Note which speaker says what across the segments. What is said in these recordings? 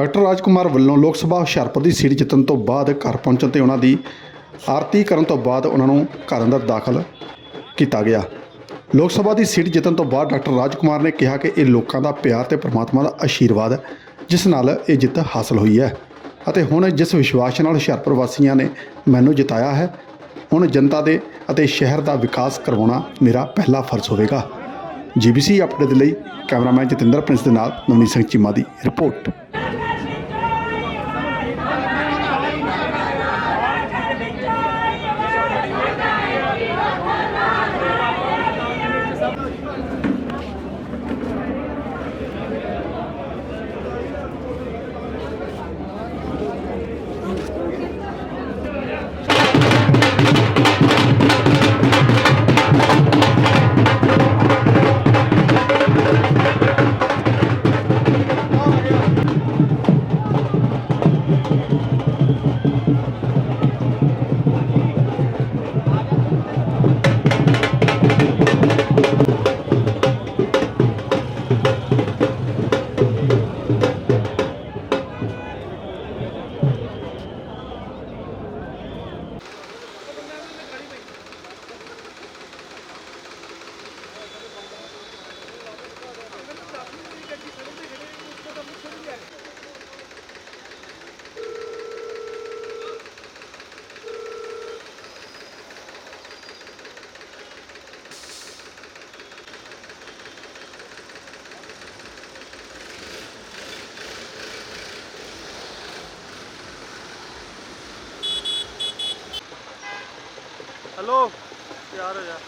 Speaker 1: Doctor ਰਾਜਕੁਮਾਰ ਵੱਲੋਂ ਲੋਕ ਸਭਾ ਹੁਸ਼ਿਆਰਪੁਰ ਦੀ seat ਜਿੱਤਣ ਤੋਂ ਬਾਅਦ ਘਰ ਪਹੁੰਚਣ ਤੇ ਉਹਨਾਂ ਦੀ ਆਰਤੀ ਕਰਨ ਤੋਂ ਬਾਅਦ ਉਹਨਾਂ ਨੂੰ ਘਰ ਅੰਦਰ ਦਾਖਲ ਕੀਤਾ ਗਿਆ। ਲੋਕ ਸਭਾ ਦੀ ਸੀਟ ਜਿੱਤਣ ਤੋਂ ਬਾਅਦ ਡਾਕਟਰ ਰਾਜਕੁਮਾਰ ਨੇ ਕਿਹਾ ਕਿ ਇਹ ਲੋਕਾਂ ਦਾ ਪਿਆਰ ਤੇ ਪ੍ਰਮਾਤਮਾ ਦਾ ਆਸ਼ੀਰਵਾਦ ਹੈ ਜਿਸ ਨਾਲ ਇਹ ਜਿੱਤ ਹਾਸਲ ਹੋਈ ਹੈ ਅਤੇ ਹੁਣ ਜਿਸ ਵਿਸ਼ਵਾਸ ਨਾਲ ਹੁਸ਼ਿਆਰਪੁਰ ਵਾਸੀਆਂ ਨੇ ਮੈਨੂੰ ਜਿਤਾਇਆ ਹੈ, ਹੁਣ ਜਨਤਾ ਦੇ ਅਤੇ ਸ਼ਹਿਰ ਦਾ ਵਿਕਾਸ ਕਰਵਾਉਣਾ ਮੇਰਾ ਪਹਿਲਾ ਫਰਜ਼ ਹੋਵੇਗਾ। ਜੀਬੀਸੀ ਅਪਡੇਟ ਦੇ ਲਈ ਕੈਮਰਾਮੈਨ ਜਤਿੰਦਰ ਪ੍ਰਿੰਸ ਦੇ ਨਾਲ ਨਵਨੀਤ ਸਿੰਘ ਚੀਮਾ ਦੀ ਰਿਪੋਰਟ।
Speaker 2: ਹੈਲੋ ਤਿਆਰ ਹੋ ਜਾ।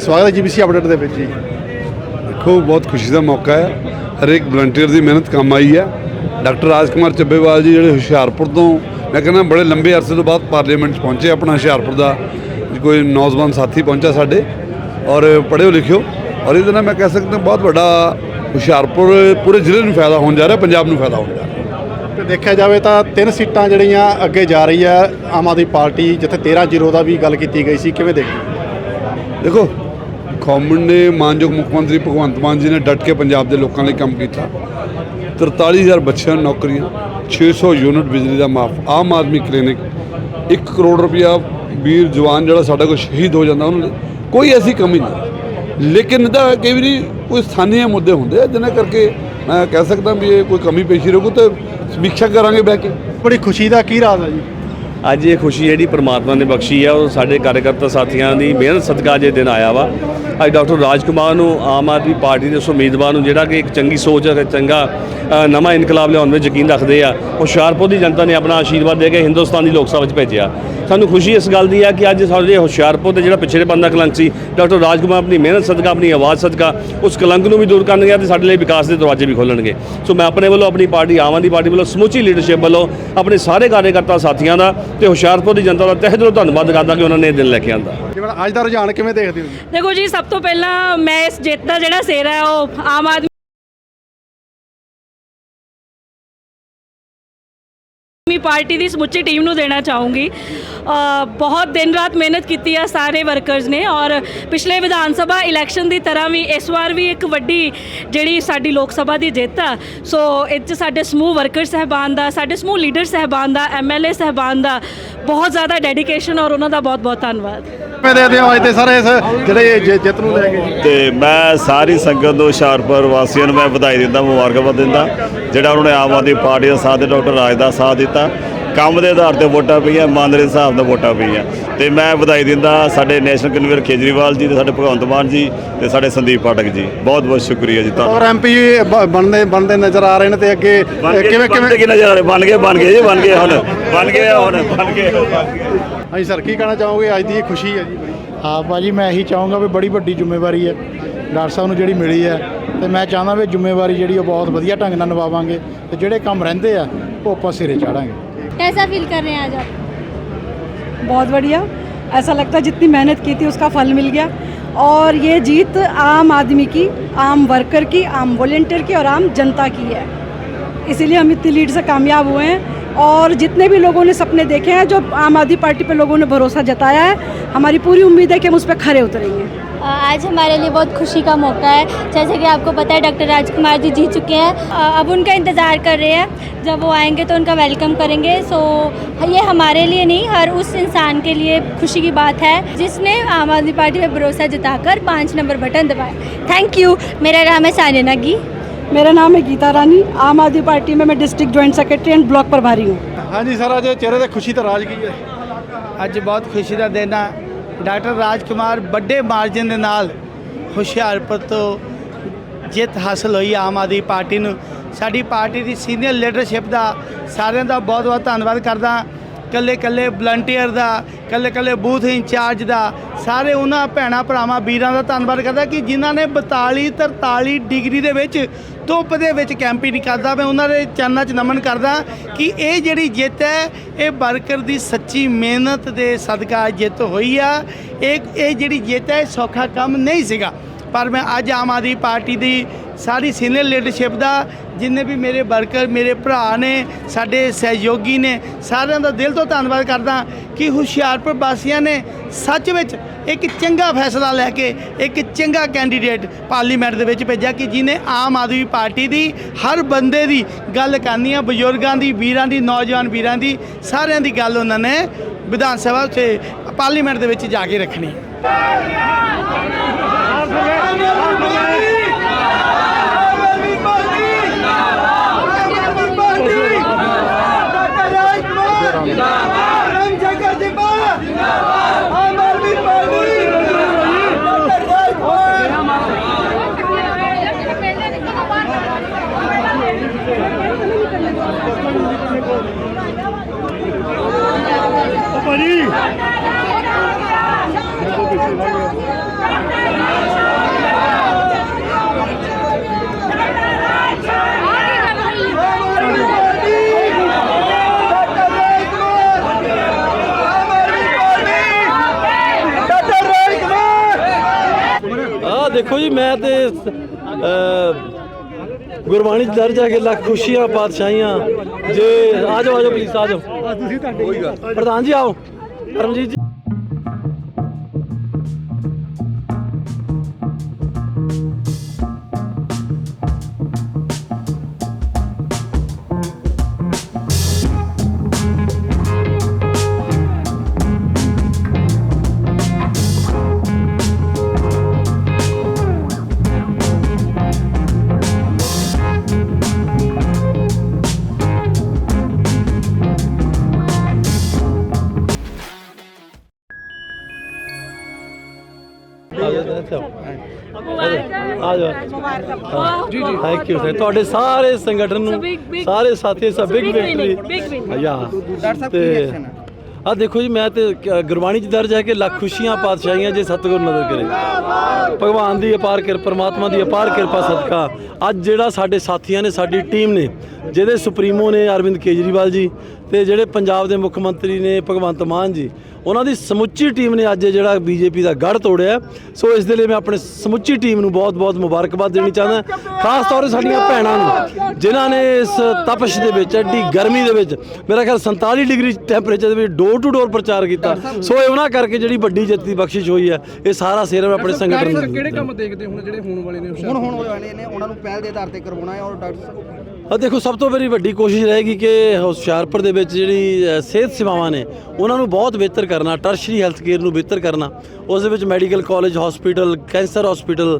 Speaker 1: ਸਵਾਗਤ ਹੈ ਜੀਬੀਸੀ ਅਪਡੇਟ ਦੇ ਵਿੱਚ ਜੀ।
Speaker 3: ਦੇਖੋ ਬਹੁਤ ਖੁਸ਼ੀ ਦਾ ਮੌਕਾ ਹੈ। ਹਰੇਕ ਵਲੰਟੀਅਰ ਦੀ ਮਿਹਨਤ ਕੰਮ ਆਈ ਹੈ। ਡਾਕਟਰ ਰਾਜਕੁਮਾਰ ਚੱਬੇਵਾਲ ਜੀ ਜਿਹੜੇ ਹੁਸ਼ਿਆਰਪੁਰ ਤੋਂ ਮੈਂ ਕਹਿੰਦਾ ਬੜੇ ਲੰਬੇ ਅਰਸੇ ਤੋਂ ਬਾਅਦ ਪਾਰਲੀਮੈਂਟ 'ਚ ਪਹੁੰਚੇ ਆਪਣਾ ਹੁਸ਼ਿਆਰਪੁਰ ਦਾ। ਕੋਈ ਨੌਜਵਾਨ ਸਾਥੀ ਪਹੁੰਚਾ ਸਾਡੇ ਔਰ ਪੜ੍ਹਿਓ ਲਿਖਿਓ। ਔਰ ਇਹਦੇ ਨਾਲ ਮੈਂ ਕਹਿ ਸਕਦਾ ਬਹੁਤ ਵੱਡਾ ਹੁਸ਼ਿਆਰਪੁਰ ਪੂਰੇ ਜ਼ਿਲ੍ਹੇ ਨੂੰ ਫਾਇਦਾ ਹੋਣ ਜਾ ਰਿਹਾ ਪੰਜਾਬ ਨੂੰ ਫਾਇਦਾ ਹੋਣ ਜਾ ਰਿਹਾ।
Speaker 1: ਤੇ ਦੇਖਿਆ ਜਾਵੇ ਤਾਂ ਤਿੰਨ ਸੀਟਾਂ ਜਿਹੜੀਆਂ ਅੱਗੇ ਜਾ ਰਹੀ ਹੈ ਆਮ ਆਦਮੀ ਪਾਰਟੀ ਜਿੱਥੇ 13 ਜ਼ੀਰੋ ਦਾ ਵੀ ਗੱਲ ਕੀਤੀ ਗਈ ਸੀ ਕਿਵੇਂ ਦੇਖਦੇ
Speaker 3: ਦੇਖੋ ਕੌਮਨ ਨੇ ਮਾਨਯੋਗ ਮੁੱਖ ਮੰਤਰੀ ਭਗਵੰਤ ਮਾਨ ਜੀ ਨੇ ਡਟ ਕੇ ਪੰਜਾਬ ਦੇ ਲੋਕਾਂ ਲਈ ਕੰਮ ਕੀਤਾ। 43000 ਬੱਚਿਆਂ ਨੂੰ ਨੌਕਰੀਆਂ 600 ਯੂਨਿਟ ਬਿਜਲੀ ਦਾ ਮਾਫ ਆਮ ਆਦਮੀ ਕਲੀਨਿਕ 1 ਕਰੋੜ ਰੁਪਇਆ ਵੀਰ ਜਵਾਨ ਜਿਹੜਾ ਸਾਡਾ ਕੋਈ ਸ਼ਹੀਦ ਹੋ ਜਾਂਦਾ ਉਹਨਾਂ ਲਈ ਕੋਈ ਐਸੀ ਕਮੀ ਨਹੀਂ। ਲੇਕਿਨ ਇਹਦਾ ਕਈ ਵਾਰੀ ਕੋਈ ਸਥਾਨੀ ਮੁੱਦੇ ਹੁੰਦੇ ਆ ਜਿਨ੍ਹਾਂ ਕਰਕੇ ਮੈਂ ਕਹਿ ਸਕਦਾ ਵੀ ਇਹ ਕੋਈ ਕਮੀ ਪੇਸ਼ੀ ਰਹੂ ਤਾਂ ਸਮੀਖਿਆ ਕਰਾਂਗੇ ਬਹਿ ਕੇ।
Speaker 1: ਬੜੀ ਖੁਸ਼ੀ ਦਾ ਕੀ ਰਾਜ਼ ਹੈ ਜੀ?
Speaker 4: ਅੱਜ ਇਹ ਖੁਸ਼ੀ ਜਿਹੜੀ ਪ੍ਰਮਾਤਮਾ ਨੇ ਬਖਸ਼ੀ ਆ ਉਹ ਸਾਡੇ ਕਾਰਜਕਰਤਾ ਸਾਥੀਆਂ ਦੀ ਮਿਹਨਤ ਸਦਕਾ ਅੱਜ ਇਹ ਦਿਨ ਆਇਆ ਵਾ ਅੱਜ ਡਾਕਟਰ ਰਾਜਕੁਮਾਰ ਨੂੰ ਆਮ ਆਦਮੀ ਪਾਰਟੀ ਦੇ ਉਸ ਉਮੀਦਵਾਰ ਨੂੰ ਜਿਹੜਾ ਕਿ ਇੱਕ ਚੰਗੀ ਸੋਚ ਹੈ ਚੰਗਾ ਨਵਾਂ ਇਨਕਲਾਬ ਲਿਆਉਣ ਵਿੱਚ ਯਕੀਨ ਰੱਖਦੇ ਆ। ਹੁਸ਼ਿਆਰਪੁਰ ਦੀ ਜਨਤਾ ਨੇ ਆਪਣਾ ਆਸ਼ੀਰਵਾਦ ਦੇ ਕੇ ਹਿੰਦੁਸਤਾਨ ਦੀ ਲੋਕ ਸਭਾ ਵਿੱਚ ਭੇਜਿਆ। ਸਾਨੂੰ ਖੁਸ਼ੀ ਇਸ ਗੱਲ ਦੀ ਆ ਕਿ ਅੱਜ ਸਾਡੇ ਹੁਸ਼ਿਆਰਪੁਰ ਦੇ ਜਿਹੜਾ ਪਿਛੜੇ ਬੰਦਾ ਕਲੰਕ ਸੀ ਡਾਕਟਰ ਰਾਜਕੁਮਾਰ ਆਪਣੀ ਮਿਹਨਤ ਸਦਕਾ ਆਪਣੀ ਆਵਾਜ਼ ਸਦਕਾ ਉਸ ਕਲੰਕ ਨੂੰ ਵੀ ਦੂਰ ਕਰਨਗੇ ਤੇ ਸਾਡੇ ਲਈ ਵਿਕਾਸ ਦੇ ਦਰਵਾਜ਼ੇ ਵੀ ਖੋਲਣਗੇ। ਸੋ ਮੈਂ ਆਪਣੇ ਵੱਲੋਂ ਆਪਣੀ ਪਾਰਟੀ ਆਮ ਆਦਮੀ ਪਾਰਟੀ ਵੱਲੋਂ ਸਮੁੱਚੀ ਲੀਡਰਸ਼ਿਪ ਵੱਲੋਂ ਆਪਣੇ ਸਾਰੇ ਕਾਰਜਕਰਤਾ ਸਾਥੀਆਂ ਦਾ ਤੇ ਹੁਸ਼ਿਆਰਪੁਰ ਦੀ ਜਨਤਾ ਦਾ ਤਹਿ ਦਿਲੋਂ ਧੰਨਵਾਦ ਕਰਦਾ ਕਿ ਉਹਨਾਂ ਨੇ ਇਹ ਦਿਨ ਲੈ ਕੇ ਆਂਦਾ।
Speaker 1: ਅੱਜ ਦਾ ਰੁਝਾਨ ਕਿਵੇਂ ਦੇਖਦੇ ਹੋ ਜੀ?
Speaker 5: ਦੇਖੋ ਜੀ ਸਭ ਤੋਂ ਪਹਿਲਾਂ ਮੈਂ ਇਸ ਜਿੱਤ ਦਾ ਜਿਹੜਾ ਸਿਹਰਾ ਹੈ ਉਹ ਆਮ ਆਦਮੀ ਆਦਮੀ ਪਾਰਟੀ ਦੀ ਸਮੁੱਚੀ ਟੀਮ ਨੂੰ ਦੇਣਾ ਚਾਹੂੰਗੀ। ਬਹੁਤ ਦਿਨ ਰਾਤ ਮਿਹਨਤ ਕੀਤੀ ਆ ਸਾਰੇ ਵਰਕਰਸ ਨੇ ਔਰ ਪਿਛਲੇ ਵਿਧਾਨ ਸਭਾ ਇਲੈਕਸ਼ਨ ਦੀ ਤਰ੍ਹਾਂ ਵੀ ਇਸ ਵਾਰ ਵੀ ਇੱਕ ਵੱਡੀ ਜਿਹੜੀ ਸਾਡੀ ਲੋਕ ਸਭਾ ਦੀ ਜਿੱਤ ਆ। ਸੋ ਇਹ 'ਚ ਸਾਡੇ ਸਮੂਹ ਵਰਕਰ ਸਹਿਬਾਨ ਦਾ ਸਾਡੇ ਸਮੂਹ ਲੀਡਰ ਸਹਿਬਾਨ ਦਾ ਐਮਐਲਏ ਸਹਿਬਾਨ ਦਾ ਬਹੁਤ ਜ਼ਿਆਦਾ ਡੈਡੀਕੇਸ਼ਨ ਔਰ ਉਹਨਾਂ ਦਾ ਬਹੁਤ ਬਹੁਤ ਧੰਨਵਾਦ
Speaker 1: ਦੇਖਦੇ ਹੋ ਅੱਜ ਦੇ ਸਾਰੇ ਇਸ ਜਿਹੜੇ ਜਿੱਤ ਨੂੰ ਲੈ ਕੇ?
Speaker 6: ਤੇ ਮੈਂ ਸਾਰੀ ਸੰਗਤ ਨੂੰ ਹੁਸ਼ਿਆਰਪੁਰ ਵਾਸੀਆਂ ਨੂੰ ਮੈਂ ਵਧਾਈ ਦਿੰਦਾ ਮੁਬਾਰਕਬਾਦ ਦਿੰਦਾ। ਜਿਹੜਾ ਉਹਨਾਂ ਨੇ ਆਮ ਆਦਮੀ ਪਾਰਟੀ ਦਾ ਸਾਥ ਤੇ ਡਾਕਟਰ ਰਾਜ ਦਾ ਸਾਥ ਦਿੱਤਾ। ਕੰਮ ਦੇ ਆਧਾਰ ਤੇ ਵੋਟਾਂ ਪਈਆਂ ਮਨ ਦੇ ਹਿਸਾਬ ਨਾਲ ਵੋਟਾਂ ਪਈਆਂ। ਤੇ ਮੈਂ ਵਧਾਈ ਦਿੰਦਾ ਸਾਡੇ ਨੈਸ਼ਨਲ ਕਨਵੀਨਰ ਕੇਜਰੀਵਾਲ ਜੀ ਤੇ ਸਾਡੇ ਭਗਵੰਤ ਮਾਨ ਜੀ ਤੇ ਸਾਡੇ ਸੰਦੀਪ ਪਾਠਕ ਜੀ। ਬਹੁਤ ਬਹੁਤ ਸ਼ੁਕਰੀਆ ਜੀ ਤੁਹਾਨੂੰ
Speaker 1: ਔਰ ਐਮਪੀ ਬਣਦੇ ਬਣਦੇ ਨਜ਼ਰ ਆ ਰਹੇ ਨੇ ਤੇ ਅੱਗੇ
Speaker 6: ਬਣ ਗਏ
Speaker 1: ਕਿਵੇਂ
Speaker 6: ਕਿਵੇਂ?
Speaker 1: ਕਿਵੇਂ
Speaker 6: ਨਜ਼ਰ ਆ ਰਹੇ? ਬਣ ਗਏ ਬਣ ਗਏ ਜੀ ਬਣ ਗਏ ਹੁਣ। ਬਣ ਗਏ ਆ ਹੁਣ ਬਣ ਗਏ
Speaker 1: ਹਾਂਜੀ ਸਰ ਕੀ ਕਹਿਣਾ ਚਾਹੋਗੇ? ਅੱਜ ਦੀ ਇਹ ਖੁਸ਼ੀ ਹੈ ਜੀ
Speaker 7: ਹਾਂ ਭਾਜੀ ਮੈਂ ਇਹੀ ਚਾਹੂੰਗਾ ਵੀ ਬੜੀ ਵੱਡੀ ਜ਼ਿੰਮੇਵਾਰੀ ਹੈ। ਡਾਕਟਰ ਸਾਹਿਬ ਨੂੰ ਜਿਹੜੀ ਮਿਲੀ ਹੈ ਤੇ ਮੈਂ ਚਾਹੁੰਦਾ ਵੀ ਜ਼ਿੰਮੇਵਾਰੀ ਜਿਹੜੀ ਉਹ ਬਹੁਤ ਵਧੀਆ ਢੰਗ ਨਾਲ ਨਿਭਾਵਾਂਗੇ ਤੇ ਜਿਹੜੇ ਕੰਮ ਰਹਿੰਦੇ ਆ ਉਹ ਆਪਾਂ ਸਿਰੇ ਚਾੜਾਂਗੇ
Speaker 8: कैसा फील कर रहे हैं आज आप
Speaker 9: बहुत बढ़िया ऐसा लगता है जितनी मेहनत की थी उसका फल मिल गया और ये जीत आम आदमी की आम वर्कर की आम वॉलेंटियर की और आम जनता की है इसीलिए हम इतनी लीड से कामयाब हुए हैं और जितने भी लोगों ने सपने देखे हैं जो आम आदमी पार्टी पे लोगों ने भरोसा जताया है हमारी पूरी उम्मीद है कि हम उस पर खरे उतरेंगे
Speaker 8: अ, आज हमारे लिए बहुत खुशी का मौका है। जैसे कि आपको पता है डॉक्टर राजकुमार जी जी चुके हैं। अब उनका इंतज़ार कर रहे हैं। जब वो आएँगे तो उनका वेलकम करेंगे। सो ये हमारे लिए नहीं हर उस इंसान के लिए खुशी की बात है जिसने आम आदमी पार्टी में भरोसा जताकर पाँच नंबर बटन दबाया थैंक यू मेरा नाम है सानिया नगी।
Speaker 9: मेरा नाम है गीता रानी। आम आदमी पार्टी में मैं district joint secretary and block प्रभारी हूँ।
Speaker 1: हाँ जी सर आज चेहरे से खुशी तो राज की
Speaker 7: है। आज बहुत खुशी का देना ਡਾਕਟਰ ਰਾਜਕੁਮਾਰ ਵੱਡੇ ਮਾਰਜਨ ਦੇ ਨਾਲ ਹੁਸ਼ਿਆਰਪੁਰ ਤੋਂ ਜਿੱਤ ਹਾਸਲ ਹੋਈ ਆਮ ਆਦਮੀ ਪਾਰਟੀ ਨੂੰ। ਸਾਡੀ ਪਾਰਟੀ ਦੀ ਸੀਨੀਅਰ ਲੀਡਰਸ਼ਿਪ ਦਾ ਸਾਰਿਆਂ ਦਾ ਬਹੁਤ ਬਹੁਤ ਧੰਨਵਾਦ ਕਰਦਾ। ਕੱਲੇ ਕੱਲੇ ਵਲੰਟੀਅਰ ਦਾ, ਕੱਲੇ ਕੱਲੇ ਬੂਥ ਇੰਚਾਰਜ ਦਾ, ਸਾਰੇ ਉਹਨਾਂ ਭੈਣਾ ਭਰਾਵਾਂ, ਵੀਰਾਂ ਦਾ ਧੰਨਵਾਦ ਕਰਦਾ ਕਿ ਜਿਨ੍ਹਾਂ ਨੇ 42 43 ਡਿਗਰੀ ਦੇ ਵਿੱਚ ਧੁੱਪ ਦੇ ਵਿੱਚ ਕੈਂਪੇਨਿੰਗ ਕਰਦਾ। ਮੈਂ ਉਹਨਾਂ ਦੇ ਚਰਨਾਂ 'ਚ ਨਮਨ ਕਰਦਾ ਕਿ ਇਹ ਜਿਹੜੀ ਜਿੱਤ ਹੈ, ਇਹ ਵਰਕਰ ਦੀ ਸੱਚੀ ਮਿਹਨਤ ਦੇ ਸਦਕਾ ਜਿੱਤ ਹੋਈ ਆ। ਇਹ ਇਹ ਜਿਹੜੀ ਜਿੱਤ ਹੈ, ਇਹ ਸੌਖਾ ਕੰਮ ਨਹੀਂ ਸੀਗਾ। ਪਰ ਮੈਂ ਅੱਜ ਆਮ ਆਦਮੀ ਪਾਰਟੀ ਦੀ ਸਾਰੀ ਸੀਨੀਅਰ ਲੀਡਰਸ਼ਿਪ ਦਾ, ਜਿੰਨੇ ਵੀ ਮੇਰੇ ਵਰਕਰ, ਮੇਰੇ ਭਰਾ ਨੇ, ਸਾਡੇ ਸਹਿਯੋਗੀ ਨੇ, ਸਾਰਿਆਂ ਦਾ ਦਿਲ ਤੋਂ ਧੰਨਵਾਦ ਕਰਦਾ ਕਿ ਹੁਸ਼ਿਆਰਪੁਰ ਵਾਸੀਆਂ ਨੇ ਸੱਚ ਵਿੱਚ ਇੱਕ ਚੰਗਾ ਫੈਸਲਾ ਲੈ ਕੇ, ਇੱਕ ਚੰਗਾ ਕੈਂਡੀਡੇਟ ਪਾਰਲੀਮੈਂਟ ਦੇ ਵਿੱਚ ਭੇਜਿਆ ਕਿ ਜਿਨੇ ਆਮ ਆਦਮੀ ਪਾਰਟੀ ਦੀ, ਹਰ ਬੰਦੇ ਦੀ ਗੱਲ ਕਰਨੀ ਆ, ਬਜ਼ੁਰਗਾਂ ਦੀ, ਵੀਰਾਂ ਦੀ, ਨੌਜਵਾਨ ਵੀਰਾਂ ਦੀ, ਸਾਰਿਆਂ ਦੀ ਗੱਲ ਉਹਨਾਂ ਨੇ ਵਿਧਾਨ ਸਭਾ 'ਚ ਪਾਰਲੀਮੈਂਟ ਦੇ ਵਿੱਚ ਜਾ ਕੇ ਰੱਖਣੀ।
Speaker 10: ਆ ਦੇਖੋ ਜੀ ਮੈਂ ਤੇ ਗੁਰਬਾਣੀ ਚ ਦਰਜ ਹੈ ਕਿ ਲੱਖ ਖੁਸ਼ੀਆਂ ਪਾਤਸ਼ਾਹੀਆਂ ਜੇ ਆ ਜਾਓ ਆ ਜਾਓ ਪਲੀਜ਼ ਆ ਜਾਓ। ਪ੍ਰਧਾਨ ਜੀ ਆਓ ਪਰਮਜੀਤ ਜੀ। ਜੀ ਜੀ ਥੈਂਕ ਯੂ ਸਰ ਤੁਹਾਡੇ ਸਾਰੇ ਸੰਗਠਨ ਨੂੰ ਸਾਰੇ ਸਾਥੀ ਸਭ ਬਿਗ ਵਿਕਟਰੀ ਯਾ ਤੇ ਆ ਦੇਖੋ ਜੀ ਮੈਂ ਤੇ ਗੁਰਬਾਣੀ ਚ ਦਰਜ ਹੈ ਕਿ ਲੱਖ ਖੁਸ਼ੀਆਂ ਪਾਤਸ਼ਾਹੀਆਂ ਜੇ ਸਤਿਗੁਰ ਨਜ਼ਰ ਕਰੇ ਭਗਵਾਨ ਦੀ ਅਪਾਰ ਕਿਰਪਾ ਪਰਮਾਤਮਾ ਦੀ ਅਪਾਰ ਕਿਰਪਾ ਸਦਕਾ ਅੱਜ ਜਿਹੜਾ ਸਾਡੇ ਸਾਥੀਆਂ ਨੇ ਸਾਡੀ ਟੀਮ ਨੇ ਜਿਹਦੇ ਸੁਪਰੀਮੋ ਨੇ ਅਰਵਿੰਦ ਕੇਜਰੀਵਾਲ ਜੀ ਤੇ ਜਿਹੜੇ ਪੰਜਾਬ ਦੇ ਮੁੱਖ ਮੰਤਰੀ ਨੇ ਭਗਵੰਤ ਮਾਨ ਜੀ ਉਹਨਾਂ ਦੀ ਸਮੁੱਚੀ ਟੀਮ ਨੇ ਅੱਜ ਜਿਹੜਾ ਬੀਜੇਪੀ ਦਾ ਗੜ ਤੋੜਿਆ ਸੋ ਇਸ ਦੇ ਲਈ ਮੈਂ ਆਪਣੇ ਸਮੁੱਚੀ ਟੀਮ ਨੂੰ ਬਹੁਤ-ਬਹੁਤ ਮੁਬਾਰਕਬਾਦ ਦੇਣੀ ਚਾਹੁੰਦਾ ਖਾਸ ਤੌਰ ਤੇ ਸਾਡੀਆਂ ਭੈਣਾਂ ਨੂੰ ਜਿਨ੍ਹਾਂ ਨੇ ਇਸ ਤਪਸ਼ ਦੇ ਵਿੱਚ ਐਡੀ ਗਰਮੀ ਦੇ ਵਿੱਚ ਮੇਰਾ ਖਿਆਲ 47 ਡਿਗਰੀ ਟੈਂਪਰੇਚਰ ਦੇ ਵਿੱਚ ਡੋਰ ਟੂ ਡੋਰ ਪ੍ਰਚਾਰ ਕੀਤਾ। ਸੋ ਇਹ ਉਹਨਾਂ ਕਰਕੇ ਜਿਹੜੀ ਵੱਡੀ ਜਿੱਤ ਦੀ ਬਖਸ਼ਿਸ਼ ਹੋਈ ਹੈ ਇਹ ਸਾਰਾ ਸਿਰ ਮੈਂ ਆਪਣੇ ਸੰਗਠਨ ਨੂੰ ਕਿਹੜੇ ਕੰਮ
Speaker 11: ਹੁਣ ਹੋਣ ਵਾਲੇ ਨੇ ਉਹਨਾਂ ਨੂੰ ਪਹਿਲ ਦੇ ਆਧਾਰ ਤੇ ਕਰਵਾਉਣਾ ਹੈ ਔਰ ਡਾਕਟਰ
Speaker 10: ਆ ਦੇਖੋ, ਸਭ ਤੋਂ ਮੇਰੀ ਵੱਡੀ ਕੋਸ਼ਿਸ਼ ਰਹੇਗੀ ਕਿ ਹੁਸ਼ਿਆਰਪੁਰ ਦੇ ਵਿੱਚ ਜਿਹੜੀ ਸਿਹਤ ਸੇਵਾਵਾਂ ਨੇ, ਉਹਨਾਂ ਨੂੰ ਬਹੁਤ ਬਿਹਤਰ ਕਰਨਾ, ਟਰਸ਼ਰੀ ਹੈਲਥ ਕੇਅਰ ਨੂੰ ਬਿਹਤਰ ਕਰਨਾ। ਉਸ ਦੇ ਵਿੱਚ medical college, hospital, cancer hospital,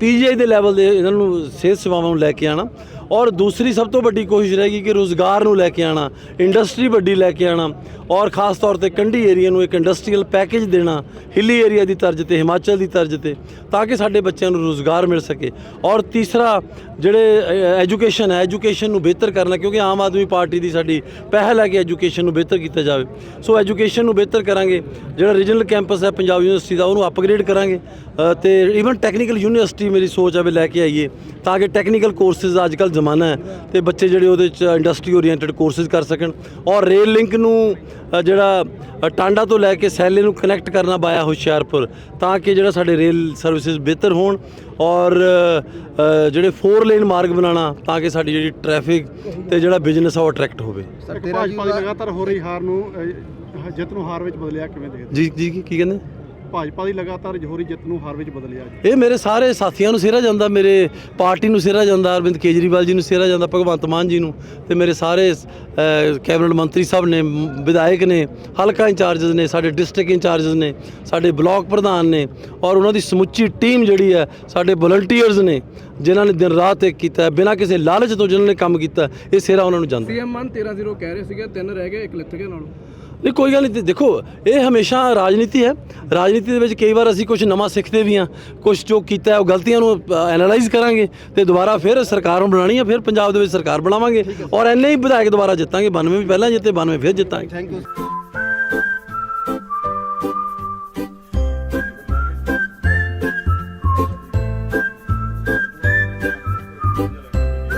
Speaker 10: PGI ਦੇ ਲੈਵਲ ਦੇ ਇਹਨਾਂ ਨੂੰ ਸਿਹਤ ਸੇਵਾਵਾਂ ਨੂੰ ਲੈ ਕੇ ਆਣਾ। ਔਰ ਦੂਸਰੀ ਸਭ ਤੋਂ ਵੱਡੀ ਕੋਸ਼ਿਸ਼ ਰਹੇਗੀ ਕਿ ਰੋਜ਼ਗਾਰ ਨੂੰ ਲੈ ਕੇ ਆਣਾ, ਇੰਡਸਟਰੀ ਵੱਡੀ ਲੈ ਕੇ ਆਣਾ। ਔਰ ਖਾਸ ਤੌਰ ਤੇ ਕੰਢੀ ਏਰੀਆ ਨੂੰ ਇੱਕ ਇੰਡਸਟਰੀਅਲ ਪੈਕੇਜ ਦੇਣਾ, ਹਿੱਲੀ ਏਰੀਆ ਦੀ ਤਰਜ਼ ਤੇ, ਹਿਮਾਚਲ ਦੀ ਤਰਜ਼ ਤੇ, ਤਾਂ ਕਿ ਸਾਡੇ ਬੱਚਿਆਂ ਨੂੰ ਰੋਜ਼ਗਾਰ ਮਿਲ ਸਕੇ। ਔਰ ਤੀਸਰਾ ਜਿਹੜੇ ਐਜੂਕੇਸ਼ਨ ਹੈ ਐਜੂਕੇਸ਼ਨ ਨੂੰ ਬਿਹਤਰ ਕਰਨਾ ਕਿਉਂਕਿ ਆਮ ਆਦਮੀ ਪਾਰਟੀ ਦੀ ਸਾਡੀ ਪਹਿਲ ਹੈ ਕਿ ਐਜੂਕੇਸ਼ਨ ਨੂੰ ਬਿਹਤਰ ਕੀਤਾ ਜਾਵੇ। ਸੋ ਐਜੂਕੇਸ਼ਨ ਨੂੰ ਬਿਹਤਰ ਕਰਾਂਗੇ ਜਿਹੜਾ ਰੀਜਨਲ ਕੈਂਪਸ ਹੈ ਪੰਜਾਬ ਯੂਨੀਵਰਸਿਟੀ ਦਾ ਉਹਨੂੰ ਅਪਗ੍ਰੇਡ ਕਰਾਂਗੇ। ਅ, ਤੇ ਈਵਨ ਟੈਕਨੀਕਲ ਯੂਨੀਵਰਸਿਟੀ ਮੇਰੀ ਸੋਚ ਹੈ ਵੀ ਲੈ ਕੇ ਆਈਏ ਤਾਂ ਕਿ ਟੈਕਨੀਕਲ ਕੋਰਸਿਸ ਅੱਜ ਕੱਲ੍ਹ ਜ਼ਮਾਨਾ ਹੈ ਤੇ ਬੱਚੇ ਜਿਹੜੇ ਉਹਦੇ ਚ ਇੰਡਸਟਰੀ ਓਰੀਐਂਟਡ ਕੋਰਸਿਸ ਕਰ ਸਕਣ। ਔਰ ਰੇਲ ਲਿੰਕ ਨੂੰ ਜਿਹੜਾ ਟਾਂਡਾ ਤੋਂ ਲੈ ਕੇ ਸੈਲੇ ਨੂੰ ਕਨੈਕਟ ਕਰਨਾ ਬਾਇਆ ਹੁਸ਼ਿਆਰਪੁਰ ਤਾਂ ਕਿ ਜਿਹੜਾ ਸਾਡੇ ਰੇਲ ਸਰਵਿਸਿਜ਼ ਬਿਹਤਰ ਹੋਣ। ਔਰ ਜਿਹੜੇ 4 ਲੇਨ ਮਾਰਗ ਬਣਾਉਣਾ ਤਾਂ ਕਿ ਸਾਡੀ ਜਿਹੜੀ ਟ੍ਰੈਫਿਕ ਤੇ ਜਿਹੜਾ ਬਿਜ਼ਨਸ ਆ ਉਹ ਅਟਰੈਕਟ ਹੋਵੇ।
Speaker 11: ਸਰ ਤੇਰਾ ਜੀ
Speaker 2: ਲਗਾਤਾਰ ਹੋ ਰਹੀ ਹਾਰ ਨੂੰ ਜਿੱਤ ਨੂੰ ਹਾਰ ਵਿੱਚ ਬਦਲਿਆ ਕਿਵੇਂ ਦੇਖਦੇ
Speaker 10: ਜੀ ਜੀ ਕੀ ਕੀ ਕਹਿੰਦੇ?
Speaker 2: ਭਾਜਪਾ ਦੀ ਲਗਾਤਾਰ ਰਹੀ ਜਿੱਤ ਨੂੰ ਹਾਰ ਵਿੱਚ ਬਦਲਿਆ ਜੀ।
Speaker 10: ਇਹ ਮੇਰੇ ਸਾਰੇ ਸਾਥੀਆਂ ਨੂੰ ਸਿਹਰਾ ਜਾਂਦਾ ਮੇਰੇ ਪਾਰਟੀ ਨੂੰ ਸਿਹਰਾ ਜਾਂਦਾ ਅਰਵਿੰਦ ਕੇਜਰੀਵਾਲ ਜੀ ਨੂੰ ਸਿਹਰਾ ਜਾਂਦਾ ਭਗਵੰਤ ਮਾਨ ਜੀ ਨੂੰ ਤੇ ਮੇਰੇ ਸਾਰੇ ਕੈਬਨਿਟ ਮੰਤਰੀ ਸਾਹਿਬ ਨੇ ਵਿਧਾਇਕ ਨੇ ਹਲਕਾ ਇੰਚਾਰਜਸ ਨੇ ਸਾਡੇ ਡਿਸਟ੍ਰਿਕਟ ਇੰਚਾਰਜਸ ਨੇ ਸਾਡੇ ਬਲਾਕ ਪ੍ਰਧਾਨ ਨੇ ਔਰ ਉਹਨਾਂ ਦੀ ਸਮੁੱਚੀ ਟੀਮ ਜਿਹੜੀ ਹੈ ਸਾਡੇ ਵਲੰਟੀਅਰਸ ਨੇ ਜਿਨ੍ਹਾਂ ਨੇ ਦਿਨ ਰਾਤ ਇੱਕ ਕੀਤਾ ਬਿਨਾਂ ਕਿਸੇ ਲਾਲਚ ਤੋਂ ਜਿਨ੍ਹਾਂ ਨੇ ਕੰਮ ਕੀਤਾ ਇਹ ਸਿਹਰਾ ਉਹਨਾਂ ਨੂੰ ਜਾਂਦਾ
Speaker 11: ਸੀਐਮ ਮਨ 13 0 ਕਹਿ ਰਹੇ ਸੀਗੇ ਤਿੰਨ ਰਹਿ ਗਏ ਇੱਕ ਲਿੱਥ ਗਏ ਨਾਲੋਂ।
Speaker 10: ਨਹੀਂ, ਕੋਈ ਗੱਲ ਨਹੀਂ ਦੇਖੋ, ਇਹ ਹਮੇਸ਼ਾ ਰਾਜਨੀਤੀ ਹੈ। ਰਾਜਨੀਤੀ ਦੇ ਵਿੱਚ ਕਈ ਵਾਰ ਅਸੀਂ ਕੁਝ ਨਵਾਂ ਸਿੱਖਦੇ ਵੀ ਹਾਂ ਕੁਝ ਜੋ ਕੀਤਾ ਹੈ, ਉਹ ਗਲਤੀਆਂ ਨੂੰ ਐਨਾਲਾਈਜ਼ ਕਰਾਂਗੇ ਤੇ ਦੁਬਾਰਾ ਫਿਰ ਸਰਕਾਰ ਨੂੰ ਬਣਾਉਣੀ ਹੈ, ਫਿਰ ਪੰਜਾਬ ਦੇ ਵਿੱਚ ਸਰਕਾਰ ਬਣਾਵਾਂਗੇ। ਔਰ ਐਨੇ ਹੀ ਵਿਧਾਇਕ ਦੁਬਾਰਾ ਜਿੱਤਾਂਗੇ 92 ਵੀ ਪਹਿਲਾਂ ਜਿੱਤੇ 92 ਫਿਰ ਜਿੱਤਾਂਗੇ।
Speaker 11: Thank you